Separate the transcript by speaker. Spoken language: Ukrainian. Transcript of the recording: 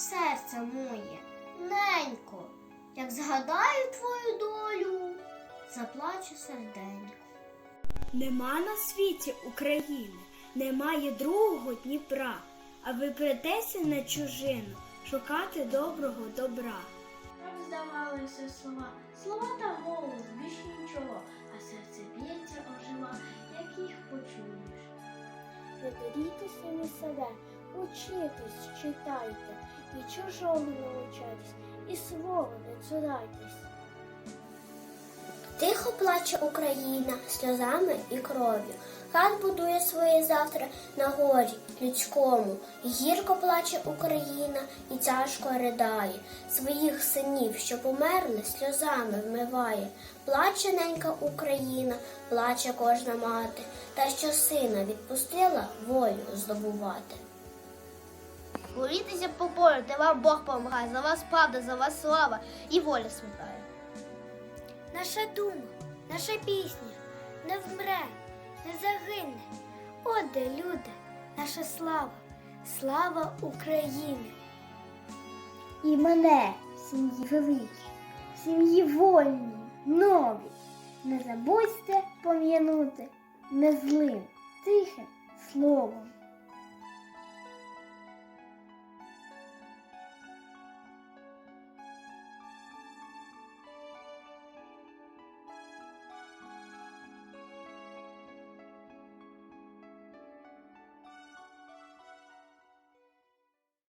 Speaker 1: Серце моє, ненько, як згадаю твою долю, заплачу серденько.
Speaker 2: Нема на світі України, немає другого Дніпра, а ви притеся на чужину шукати доброго добра.
Speaker 3: Так здавалися слова, слова та голос, більш нічого, а серце б'ється ожива, як їх почуєш.
Speaker 2: Не доріться самі себе, учитесь, читайте, і чужого не навчайтесь, і слова не цурайтесь.
Speaker 1: Тихо плаче Україна сльозами і кров'ю. Хат будує своє завтра на горі людському. Гірко плаче Україна і тяжко ридає. Своїх синів, що померли, сльозами вмиває. Плаче ненька Україна, плаче кожна мати, та що сина відпустила волю здобувати.
Speaker 4: Борітеся по полю, де вам Бог помагає, за вас правда, за вас слава і воля святая.
Speaker 2: Наша дума, наша пісня не вмре, не загине. От де люди, наша слава, слава України. І мене в сім'ї великій, в сім'ї вольній, новій. Не забудьте пом'янути незлим, тихим словом.